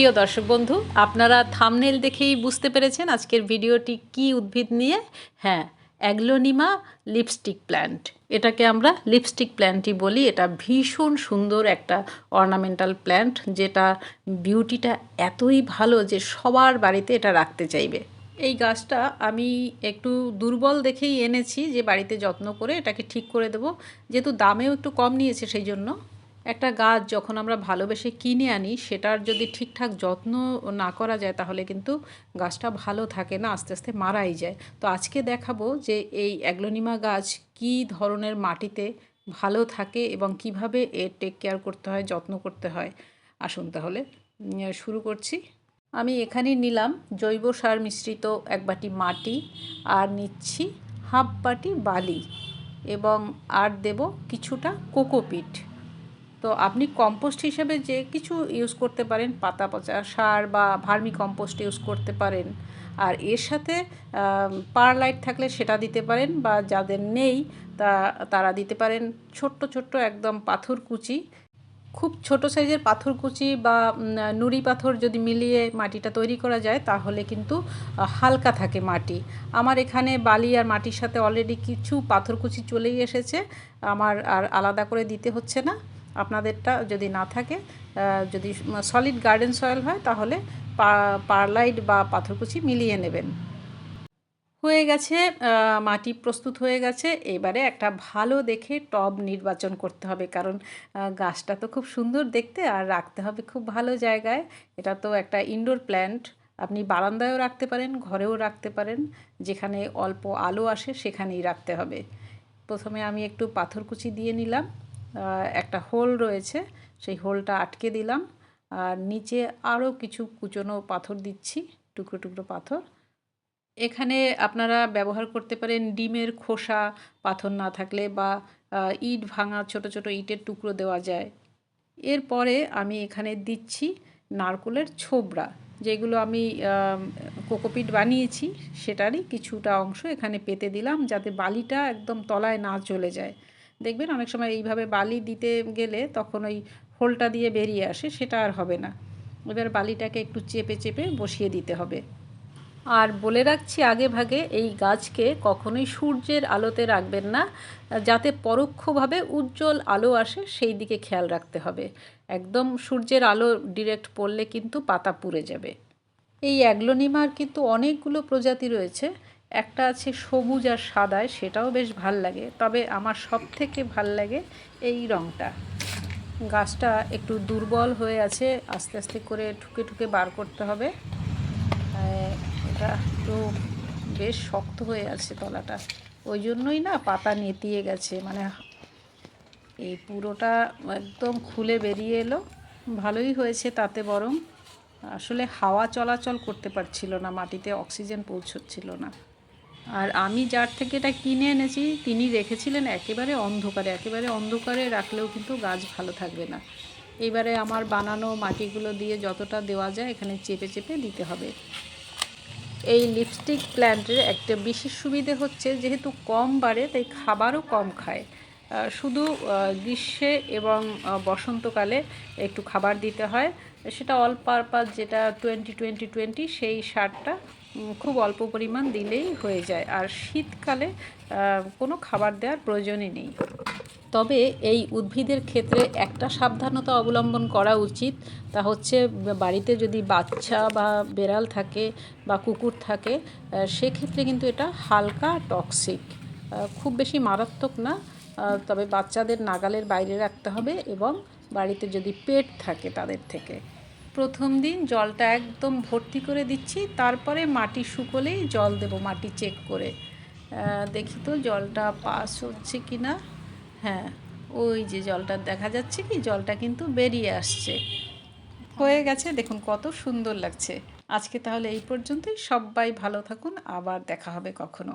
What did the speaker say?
প্রিয় দর্শক বন্ধু, আপনারা থামনেল দেখেই বুঝতে পেরেছেন আজকের ভিডিওটি কি উদ্ভিদ নিয়ে। হ্যাঁ অ্যাগ্লোনিমা লিপস্টিক প্ল্যান্ট এটাকে আমরা লিপস্টিক প্ল্যান্টই বলি। এটা ভীষণ সুন্দর একটা অর্নামেন্টাল প্ল্যান্ট যেটা বিউটিটা এতই ভালো যে সবার বাড়িতে এটা রাখতে চাইবে। এই গাছটা আমি একটু দুর্বল দেখেই এনেছি, যে বাড়িতে যত্ন করে এটাকে ঠিক করে দেবো। যেহেতু দামেও একটু কম নিয়েছে, সেই জন্য একটা গাছ যখন আমরা ভালোবেসে কিনে আনি, সেটার যদি ঠিকঠাক যত্ন না করা যায়, তাহলে কিন্তু গাছটা ভালো থাকে না, আস্তে আস্তে মারাই যায়। তো আজকে দেখাবো যে এই অ্যাগ্লোনিমা গাছ কী ধরনের মাটিতে ভালো থাকে এবং কীভাবে এর টেক কেয়ার করতে হয়, যত্ন করতে হয়। আসুন তাহলে শুরু করছি। আমি এখানে নিলাম জৈব সার মিশ্রিত এক বাটি মাটি, আর নিচ্ছি হাফ বাটি বালি এবং আর দেব কিছুটা কোকোপিট। তো আপনি কম্পোস্ট হিসেবে যে কিছু ইউজ করতে পারেন, পাতা পচা সার বা ভার্মি কম্পোস্ট ইউজ করতে পারেন। আর এর সাথে পারলাইট থাকলে সেটা দিতে পারেন বা যাদের নেই, তা, তারা দিতে পারেন ছোট্ট ছোট্ট একদম পাথর কুচি। খুব ছোট সাইজের পাথর কুচি বা নুড়ি পাথর যদি মিলিয়ে মাটিটা তৈরি করা যায়, তাহলে কিন্তু হালকা থাকে মাটি। আমার এখানে বালি আর মাটির সাথে অলরেডি কিছু পাথর কুচি চলেই এসেছে। আমার আর আলাদা করে দিতে হচ্ছে না। আপনাদেরটা যদি না থাকে যদি সলিড গার্ডেন সয়েল হয়, তাহলে পারলাইট বা পাথরকুচি মিলিয়ে নেবেন। হয়ে গেছে মাটি প্রস্তুত হয়ে গেছে। এবারে একটা ভালো দেখে টব নির্বাচন করতে হবে, কারণ গাছটা তো খুব সুন্দর দেখতে আর রাখতে হবে খুব ভালো জায়গায়। এটা তো একটা ইনডোর প্ল্যান্ট আপনি বারান্দায়ও রাখতে পারেন, ঘরেও রাখতে পারেন। যেখানে অল্প আলো আসে, সেখানেই রাখতে হবে। প্রথমে আমি একটু পাথরকুচি দিয়ে নিলাম। একটা হোল রয়েছে সেই হোলটা আটকে দিলাম। আর নিচে আরও কিছু কুচনো পাথর দিচ্ছি টুকরো টুকরো পাথর। এখানে আপনারা ব্যবহার করতে পারেন ডিমের খোসা পাথর না থাকলে বা ইট ভাঙা ছোট ছোট ইটের টুকরো দেওয়া যায়। এরপরে আমি এখানে দিচ্ছি নারকোলের ছোবড়া যেগুলো আম, কোকোপিট বানিয়েছি সেটারই কিছুটা অংশ এখানে পেতে দিলাম যাতে বালিটা একদম তলায় না চলে যায়। দেখবেন অনেক সময় এইভাবে বালি দিতে গেলে তখন ওই হোলটা দিয়ে বেরিয়ে আসে, সেটা আর হবে না। এবার বালিটাকে একটু চেপে চেপে বসিয়ে দিতে হবে। আর বলে রাখছি আগে ভাগে, এই গাছকে কখনোই সূর্যের আলোতে রাখবেন না, যাতে পরোক্ষভাবে উজ্জ্বল আলো আসে, সেই দিকে খেয়াল রাখতে হবে। একদম সূর্যের আলো ডিরেক্ট পড়লে কিন্তু পাতা পুড়ে যাবে। এই অ্যাগ্লোনিমার কিন্তু অনেকগুলো প্রজাতি রয়েছে। একটা আছে সবুজ আর সাদায় সেটাও বেশ ভালো লাগে। তবে আমার সব থেকে ভালো লাগে এই রঙটা গাছটা একটু দুর্বল হয়ে আছে, আস্তে আস্তে করে ঠুকে ঠুকে বার করতে হবে। এটা একটু বেশ শক্ত হয়ে আছে তলাটা। ওই জন্যই না পাতা নেতিয়ে গেছে মানে এই পুরোটা একদম খুলে বেরিয়ে এলো। ভালোই হয়েছে তাতে বরং। আসলে হাওয়া চলাচল করতে পারছিল না, মাটিতে অক্সিজেন পৌঁছচ্ছিল না। আর আমি যার থেকে এটা কিনে এনেছি, তিনি রেখেছিলেন একেবারে অন্ধকারে। একেবারে অন্ধকারে রাখলেও কিন্তু গাছ ভালো থাকবে না। এবারে আমার বানানো মাটিগুলো দিয়ে যতটা দেওয়া যায়, এখানে চেপে চেপে দিতে হবে। এই লিপস্টিক প্ল্যান্টের একটা বিশেষ সুবিধে হচ্ছে, যেহেতু কম বাড়ে, তাই খাবারও কম খায়। শুধু গ্রীষ্মে এবং বসন্তকালে একটু খাবার দিতে হয়। সেটা অল পারপাস যেটা টোয়েন্টি টোয়েন্টি টোয়েন্টি সেই সারটা খুব অল্প পরিমাণ দিলেই হয়ে যায়। আর শীতকালে কোনো খাবার দেওয়ার প্রয়োজনই নেই। তবে এই উদ্ভিদের ক্ষেত্রে একটা সাবধানতা অবলম্বন করা উচিত। তা হচ্ছে, বাড়িতে যদি বাচ্চা বা বেড়াল থাকে বা কুকুর থাকে সেক্ষেত্রে কিন্তু এটা হালকা টক্সিক খুব বেশি মারাত্মক না। তবে বাচ্চাদের নাগালের বাইরে রাখতে হবে এবং বাড়িতে যদি পেট থাকে তাদের থেকে। প্রথম দিন জলটা একদম ভর্তি করে দিচ্ছি, তারপরে মাটি শুকোলেই জল দেব, মাটি চেক করে। দেখি তো জলটা পাস হচ্ছে কি না হ্যাঁ ওই যে জলটা দেখা যাচ্ছে কি, জলটা কিন্তু বেরিয়ে আসছে। হয়ে গেছে, দেখুন কত সুন্দর লাগছে। আজকে তাহলে এই পর্যন্তই, সবাই ভালো থাকুন, আবার দেখা হবে কখনো।